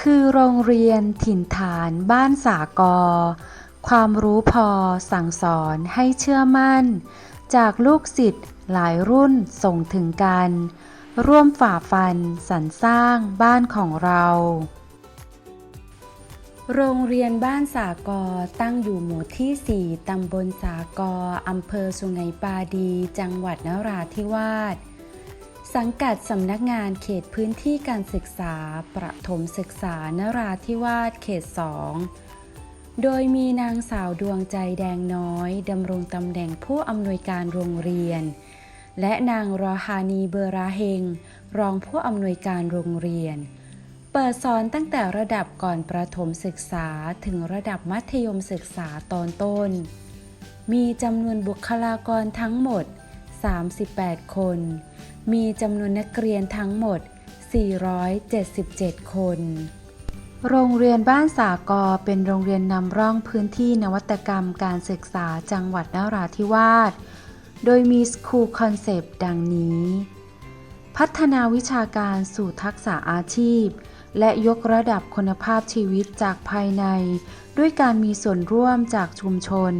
คือโรงเรียนถิ่นฐานบ้านสากอ ความรู้พอสั่งสอนให้เชื่อมั่น จากลูกศิษย์หลายรุ่นส่งถึงกัน ร่วมฝ่าฟันสรรสร้างบ้านของเรา โรงเรียนบ้านสากอตั้งอยู่หมู่ที่ 4 ตำบลสากออำเภอสุไหงปาดี จังหวัดนราธิวาส สังกัดสำนักงานเขตพื้นที่การศึกษา ประถมศึกษานราธิวาสเขต 2 โดยมีนางสาวดวงใจแดงน้อยดำรงตำแหน่งผู้อำนวยการโรงเรียน และนางรอฮานีเบอราเฮง รองผู้อำนวยการโรงเรียน เปิดสอนตั้งแต่ระดับก่อนประถมศึกษาถึงระดับมัธยมศึกษาตอนต้น มีจำนวนบุคลากรทั้งหมด 38 คน มีจำนวนนักเรียนทั้งหมด 477 คน โรงเรียนบ้านสากอเป็นโรงเรียนนำร่องพื้นที่นวัตกรรมการศึกษาจังหวัดนราธิวาส โดยมีสคูลคอนเซปต์ดังนี้ พัฒนาวิชาการสู่ทักษะอาชีพ และยกระดับคุณภาพชีวิตจากภายใน ด้วยการมีส่วนร่วมจากชุมชน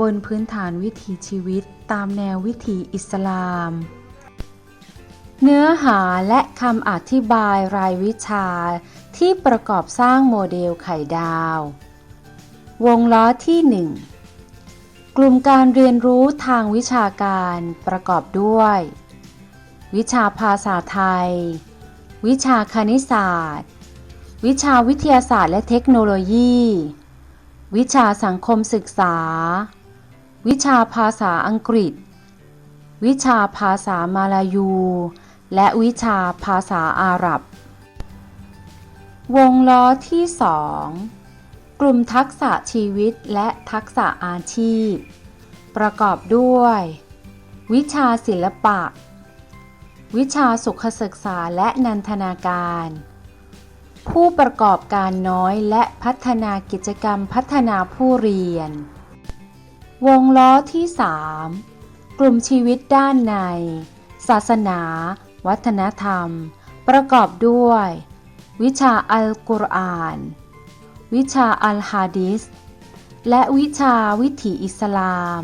บนพื้นฐานวิถีชีวิตตามแนววิถีอิสลาม เนื้อหาและคำอธิบายรายวิชาที่ประกอบสร้างโมเดลไข่ดาว วงล้อที่ 1 กลุ่มการเรียนรู้ทางวิชาการประกอบด้วย วิชาภาษาไทย วิชาคณิตศาสตร์ วิชาวิทยาศาสตร์และเทคโนโลยี วิชาสังคมศึกษา วิชาภาษาอังกฤษ วิชาภาษามาลายู และวิชาภาษาอาหรับ วงล้อที่2กลุ่มทักษะชีวิตและทักษะอาชีพ ประกอบด้วย วิชาศิลปะ วิชาสุขศึกษาและนันทนาการ ผู้ประกอบการน้อยและพัฒนากิจกรรมพัฒนาผู้เรียน วงล้อที่ 3 กลุ่มชีวิตด้านใน ศาสนา วัฒนธรรม ประกอบด้วย วิชาอัลกุรอาน วิชาอัลฮะดิษและวิชาวิถีอิสลาม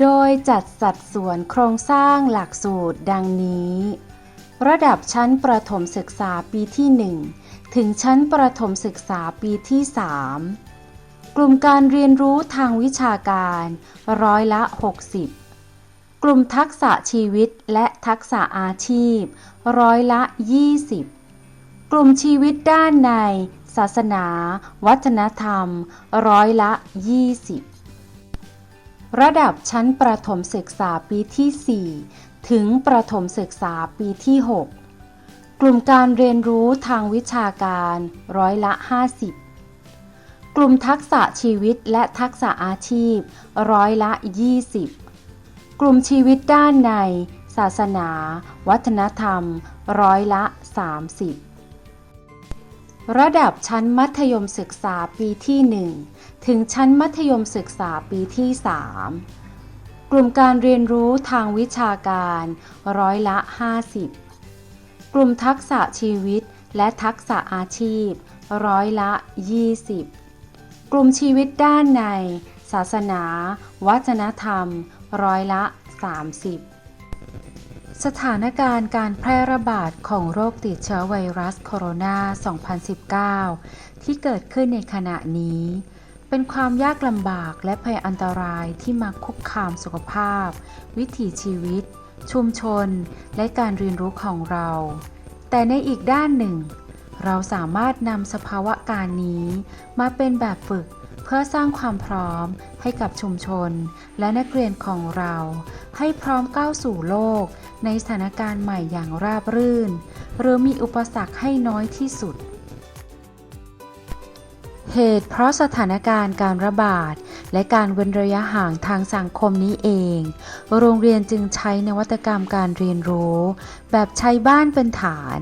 โดยจัดสัดส่วนโครงสร้างหลักสูตรดังนี้ ระดับชั้นประถมศึกษาปีที่ 1 ถึงชั้นประถมศึกษาปีที่ 3 กลุ่มการเรียนรู้ทางวิชาการร้อยละ 60 กลุ่มทักษะชีวิตและทักษะอาชีพ ร้อยละ 20 กลุ่มชีวิตด้านใน ศาสนา วัฒนธรรม ร้อยละ 20ระดับชั้นประถมศึกษาปีที่4 ถึงประถมศึกษาปีที่ 6 กลุ่มการเรียนรู้ทางวิชาการร้อยละ 50 กลุ่มทักษะชีวิตและทักษะอาชีพร้อยละ 20 กลุ่มชีวิตด้านใน ศาสนา วัฒนธรรม ร้อยละ 30 ระดับชั้นมัธยมศึกษาปีที่ 1 ถึงชั้นมัธยมศึกษาปีที่ 3 กลุ่มการเรียนรู้ทางวิชาการร้อยละ 50 กลุ่มทักษะชีวิตและทักษะอาชีพ ร้อยละ 20 กลุ่มชีวิตด้านใน ศาสนา วัฒนธรรม ร้อยละ 30 สถานการณ์การแพร่ระบาดของโรคติดเชื้อไวรัสโคโรนา 2019 ที่เกิดขึ้นในขณะนี้ เป็นความยากลำบากและภัยอันตรายที่มาคุกคามสุขภาพ วิถีชีวิต ชุมชน และการเรียนรู้ของเรา แต่ในอีกด้านหนึ่ง เราสามารถนำสภาวะการนี้ มาเป็นแบบฝึกเพื่อสร้างความพร้อมให้กับชุมชน และนักเรียนของเรา ให้พร้อมก้าวสู่โลก ในสถานการณ์ใหม่อย่างราบรื่น หรือมีอุปสรรคให้น้อยที่สุด เหตุเพราะสถานการณ์การระบาด และการเว้นระยะห่างทางสังคมนี้เอง โรงเรียนจึงใช้นวัตกรรมการเรียนรู้ แบบใช้บ้านเป็นฐาน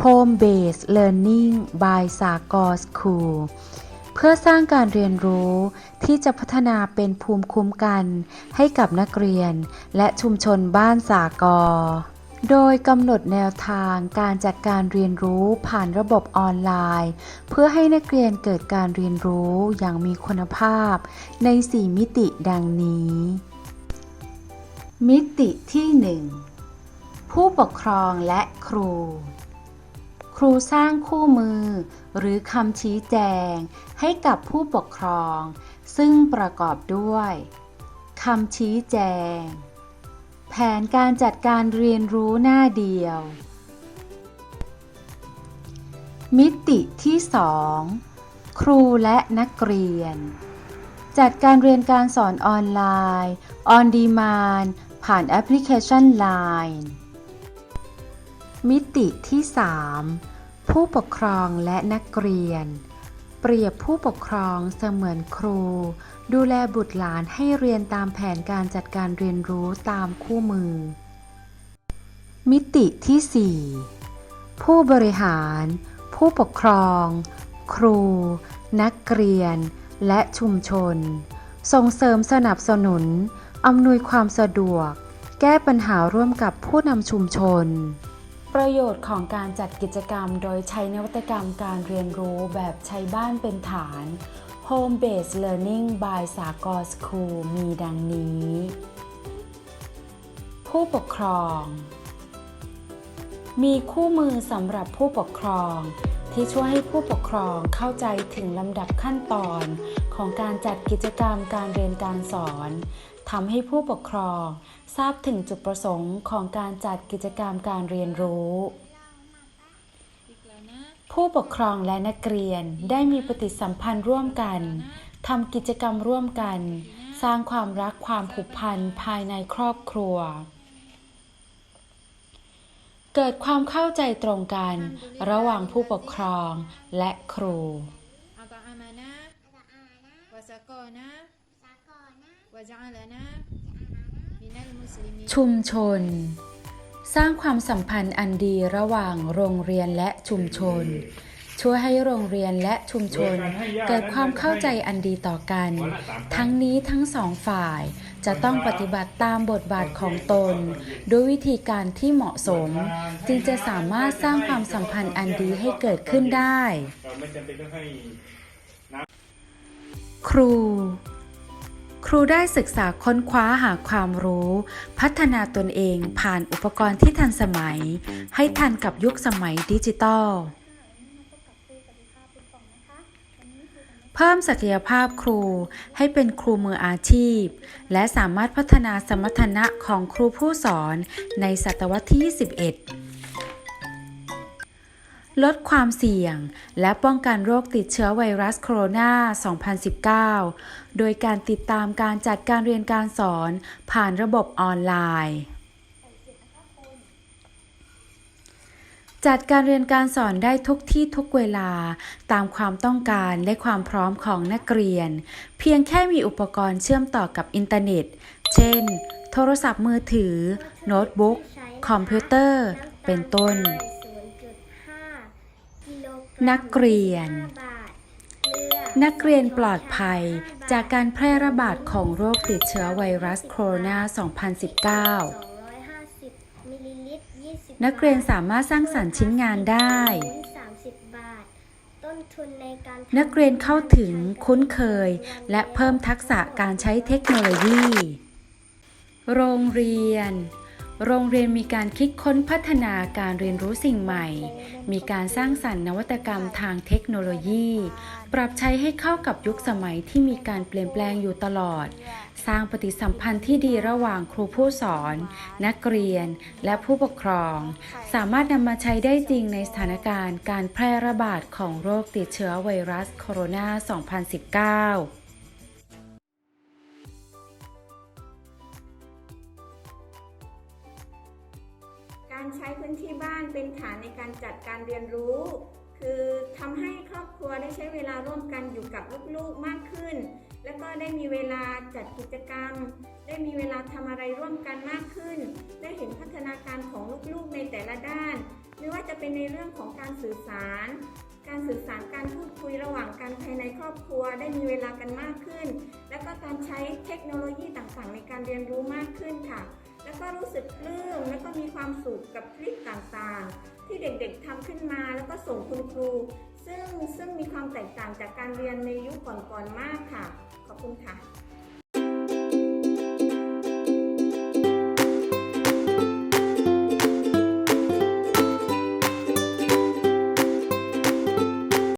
Home Based Learning by s a g o School เพื่อสร้างการเรียนรู้ที่จะพัฒนาเป็นภูมิคุ้มกันให้กับนักเรียน และชุมชนบ้านสากอ โดยกำหนดแนวทางการจัดการเรียนรู้ผ่านระบบออนไลน์ เพื่อให้นักเรียนเกิดการเรียนรู้อย่างมีคุณภาพ ใน 4 มิติดังนี้ มิติที่ 1 ผู้ปกครองและครู ครูสร้างคู่มือ หรือคำชี้แจง ให้กับผู้ปกครอง ซึ่งประกอบด้วยคำชี้แจง แผนการจัดการเรียนรู้หน้าเดียว มิติที่ 2 ครูและนักเรียน จัดการเรียนการสอนออนไลน์ on demand ผ่านแอปพลิเคชัน Line มิติที่ 3 ผู้ปกครองและนักเรียน เปรียบผู้ปกครองเสมือนครู ดูแลบุตรหลานให้เรียนตามแผนการจัดการเรียนรู้ตามคู่มือ มิติที่ 4 ผู้บริหาร ผู้ปกครอง ครู นักเรียน และชุมชน ส่งเสริมสนับสนุน อำนวยความสะดวก แก้ปัญหาร่วมกับผู้นำชุมชน ประโยชน์ของการจัดกิจกรรมโดยใช้นวัตกรรมการเรียนรู้แบบใช้บ้านเป็นฐาน Home Based Learning by สากล School มีดังนี้ ผู้ปกครอง มีคู่มือสำหรับผู้ปกครอง ที่ช่วยให้ผู้ปกครองเข้าใจถึงลำดับขั้นตอน ของการจัดกิจกรรมการเรียนการสอนทำให้ผู้ปกครอง ทราบถึงจุดประสงค์ของการจัดกิจกรรมการเรียนรู้ ผู้ปกครองและนักเรียนได้มีปฏิสัมพันธ์ร่วมกันทำกิจกรรมร่วมกัน สร้างความรักความผูกพันภายในครอบครัว เกิดความเข้าใจตรงกัน ระหว่างผู้ปกครองและครูชุมชน สร้างความสัมพันธ์อันดีระหว่างโรงเรียนและชุมชน ช่วยให้โรงเรียนและชุมชน เกิดความเข้าใจอันดีต่อกัน ทั้งนี้ทั้งสองฝ่ายจะต้องปฏิบัติตามบทบาทของตน ด้วยวิธีการที่เหมาะสม จึงจะสามารถสร้างความสัมพันธ์อันดีให้เกิดขึ้นได้เราไม่จำเป็นต้องให้ครู ครูได้ศึกษาค้นคว้าหาความรู้ พัฒนาตนเองผ่านอุปกรณ์ที่ทันสมัย ให้ทันกับยุคสมัยดิจิตอลเพิ่มศักยภาพครูให้เป็นครูมืออาชีพ และสามารถพัฒนาสมรรถนะของครูผู้สอนในศตวรรษที่ 21 ลดความเสี่ยง และป้องกันโรคติดเชื้อไวรัสโคโรนา 2019 โดยการติดตามการจัดการเรียนการสอนผ่านระบบออนไลน์ จัดการเรียนการสอนได้ทุกที่ทุกเวลาตามความต้องการและความพร้อมของนักเรียน เพียงแค่มีอุปกรณ์เชื่อมต่อกับอินเทอร์เน็ต เช่น โทรศัพท์มือถือ โน้ตบุ๊ก คอมพิวเตอร์ เป็นต้น นักเรียน นักเรียนปลอดภัยจากการแพร่ระบาดของโรคติดเชื้อไวรัสโคโรนา 2019 นักเรียนสามารถสร้างสรรค์ชิ้นงานได้ นักเรียนเข้าถึงคุ้นเคย และเพิ่มทักษะการใช้เทคโนโลยี โรงเรียน โรงเรียนมีการคิดค้นพัฒนาการเรียนรู้สิ่งใหม่ มีการสร้างสรรค์นวัตกรรมทางเทคโนโลยี ปรับใช้ให้เข้ากับยุคสมัยที่มีการเปลี่ยนแปลงอยู่ตลอด สร้างปฏิสัมพันธ์ที่ดีระหว่างครูผู้สอน นักเรียน และผู้ปกครอง สามารถนำมาใช้ได้จริงในสถานการณ์การแพร่ระบาดของโรคติดเชื้อไวรัสโคโรนา 2019 การเรียนรู้ คือทำให้ครอบครัวได้ใช้เวลาร่วมกันอยู่กับลูกๆมากขึ้น แล้วก็ได้มีเวลาจัดกิจกรรม ได้มีเวลาทำอะไรร่วมกันมากขึ้น ได้เห็นพัฒนาการของลูกๆในแต่ละด้าน ไม่ว่าจะเป็นในเรื่องของการสื่อสาร การสื่อสารการพูดคุยระหว่างกันภายในครอบครัว ได้มีเวลากันมากขึ้น แล้วก็การใช้เทคโนโลยีต่างๆ ในการเรียนรู้มากขึ้นค่ะแแล้วก็รู้สึกปลื้มแล้วก็มีความสุขกับคลิปต่างๆ ที่เด็กๆทำขึ้นมาแล้วก็ส่งคุณครู ซึ่งซึ่งมีความแตกต่างจากการเรียนในยุคก่อนๆมากค่ะ ขอบคุณค่ะ